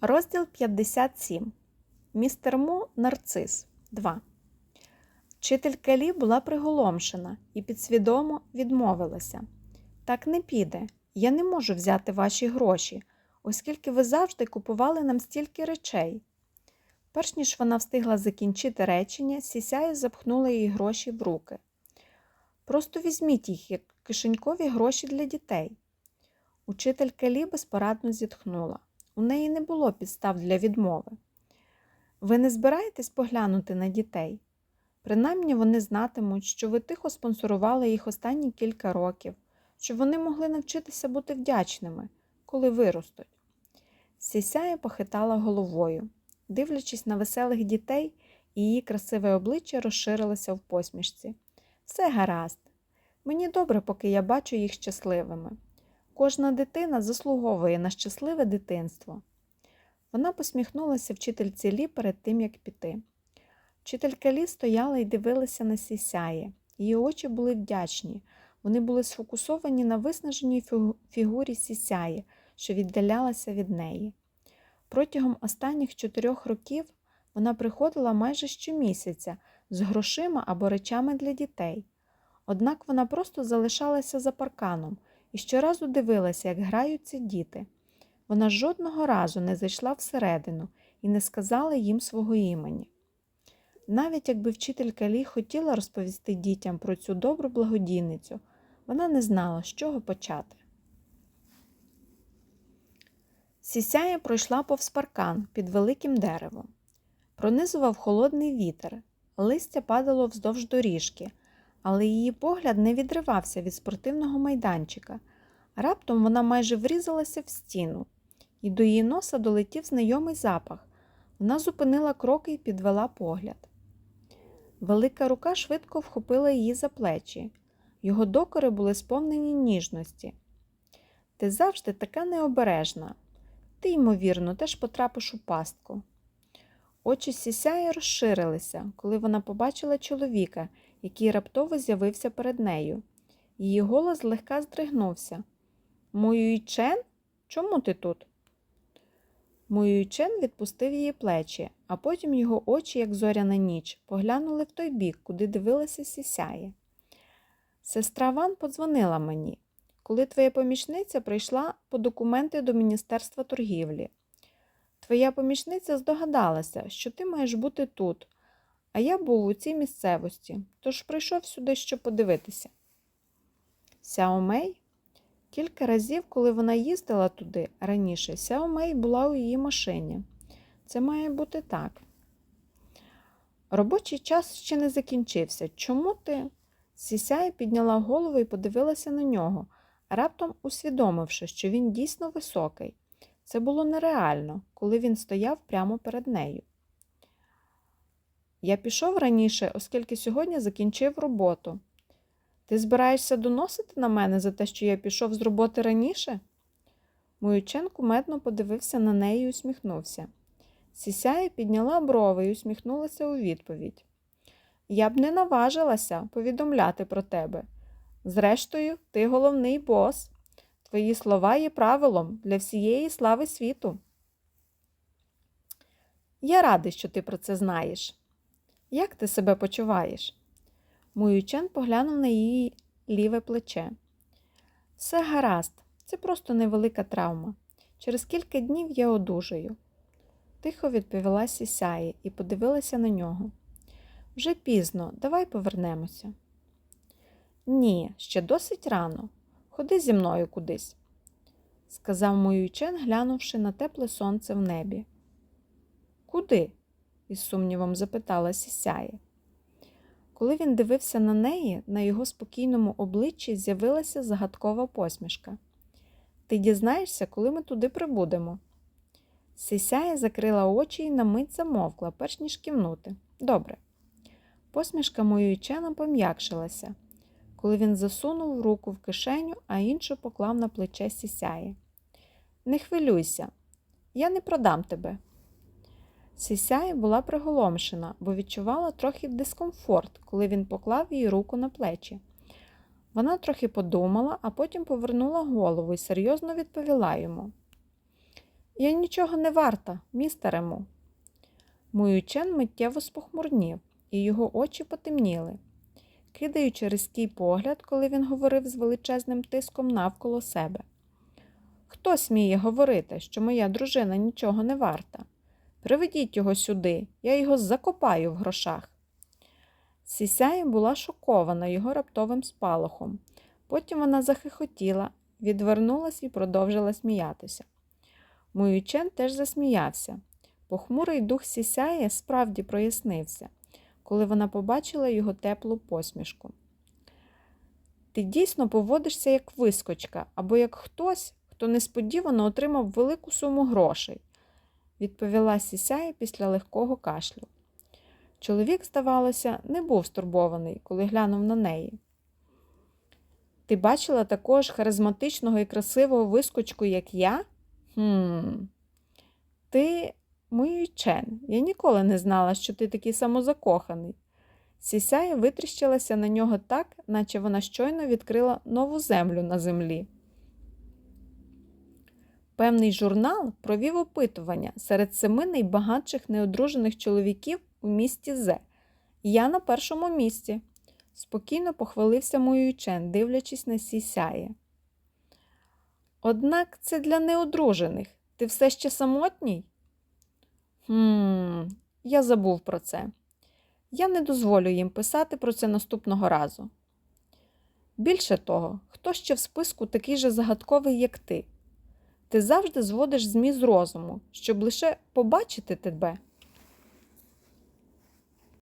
Розділ 57. Містер Мо Нарцис 2. Вчителька Лі була приголомшена і підсвідомо відмовилася. Так не піде. Я не можу взяти ваші гроші, оскільки ви завжди купували нам стільки речей. Перш ніж вона встигла закінчити речення, сісяю запхнула їй гроші в руки. Просто візьміть їх, як кишенькові гроші для дітей. Учителька Лі безпорадно зітхнула. У неї не було підстав для відмови. Ви не збираєтесь поглянути на дітей? Принаймні вони знатимуть, що ви тихо спонсорували їх останні кілька років, щоб вони могли навчитися бути вдячними, коли виростуть. Сісяя похитала головою. Дивлячись на веселих дітей, її красиве обличчя розширилося в посмішці. Все гаразд. Мені добре, поки я бачу їх щасливими. Кожна дитина заслуговує на щасливе дитинство. Вона посміхнулася вчительці Лі перед тим, як піти. Вчителька Лі стояла і дивилася на сісяє. Її очі були вдячні. Вони були сфокусовані на виснаженій фігурі сісяї, що віддалялася від неї. Протягом останніх чотирьох років вона приходила майже щомісяця з грошима або речами для дітей. Однак вона просто залишалася за парканом і щоразу дивилася, як граються діти. Вона жодного разу не зайшла всередину і не сказала їм свого імені. Навіть якби вчителька Лі хотіла розповісти дітям про цю добру благодійницю, вона не знала, з чого почати. Сісяя пройшла повз паркан під великим деревом. Пронизував холодний вітер, листя падало вздовж доріжки, але її погляд не відривався від спортивного майданчика. Раптом вона майже врізалася в стіну, і до її носа долетів знайомий запах. Вона зупинила кроки і підвела погляд. Велика рука швидко вхопила її за плечі. Його докори були сповнені ніжності. Ти завжди така необережна. Ти, ймовірно, теж потрапиш у пастку. Очі сісяї розширилися, коли вона побачила чоловіка, який раптово з'явився перед нею. Її голос злегка здригнувся. Муюйчен? Чому ти тут? Муюйчен відпустив її плечі, а потім його очі, як зоряна ніч, поглянули в той бік, куди дивилася сісяє. Сестра Ван подзвонила мені, коли твоя помічниця прийшла по документи до Міністерства торгівлі. Твоя помічниця здогадалася, що ти маєш бути тут, а я був у цій місцевості, тож прийшов сюди, щоб подивитися. Сяомей? Кілька разів, коли вона їздила туди раніше, Сяомей була у її машині. Це має бути так. Робочий час ще не закінчився. Чому ти? Сісяя підняла голову і подивилася на нього, раптом усвідомивши, що він дійсно високий. Це було нереально, коли він стояв прямо перед нею. Я пішов раніше, оскільки сьогодні закінчив роботу. Ти збираєшся доносити на мене за те, що я пішов з роботи раніше? Моючен кумедно подивився на неї і усміхнувся. Сісяя підняла брови і усміхнулася у відповідь. Я б не наважилася повідомляти про тебе. Зрештою, ти головний бос. Твої слова є правилом для всієї слави світу. Я радий, що ти про це знаєш. Як ти себе почуваєш? Муючен поглянув на її ліве плече. Все гаразд, це просто невелика травма. Через кілька днів я одужаю. Тихо відповіла Сісяї і подивилася на нього. Вже пізно, давай повернемося. Ні, ще досить рано. Ходи зі мною кудись, сказав Моючен, глянувши на тепле сонце в небі. Куди? із сумнівом запитала Сісяє. Коли він дивився на неї, на його спокійному обличчі з'явилася загадкова посмішка. Ти дізнаєшся, коли ми туди прибудемо. Сісяя закрила очі і на мить замовкла, перш ніж кивнути. Добре. Посмішка Моючена пом'якшилася коли він засунув руку в кишеню, а іншу поклав на плече сісяє. Не хвилюйся, я не продам тебе. Сісяє була приголомшена, бо відчувала трохи дискомфорт, коли він поклав їй руку на плечі. Вона трохи подумала, а потім повернула голову і серйозно відповіла йому. Я нічого не варта, містере Му. Муючен миттєво спохмурнів, і його очі потемніли. Кидаючи різкий погляд, коли він говорив з величезним тиском навколо себе. Хто сміє говорити, що моя дружина нічого не варта? Приведіть його сюди, я його закопаю в грошах. Сісяє була шокована його раптовим спалахом. Потім вона захихотіла, відвернулась і продовжила сміятися. Муючен теж засміявся. Похмурий дух сісяє справді прояснився, коли вона побачила його теплу посмішку. Ти дійсно поводишся як вискочка або як хтось, хто несподівано отримав велику суму грошей, відповіла сісяє після легкого кашлю. Чоловік, здавалося, не був стурбований, коли глянув на неї. Ти бачила такого ж харизматичного і красивого вискочку, як я? Хм. Ти мій чен. Я ніколи не знала, що ти такий самозакоханий. Сісяя витріщилася на нього так, наче вона щойно відкрила нову землю на землі. Певний журнал провів опитування серед семи найбагатших неодружених чоловіків у місті Зе. Я на першому місці, спокійно похвалився Муючен, дивлячись на сісяє. Однак це для неодружених. Ти все ще самотній? Хм, я забув про це. Я не дозволю їм писати про це наступного разу. Більше того, хто ще в списку такий же загадковий, як ти? Ти завжди зводиш змі розуму, щоб лише побачити тебе.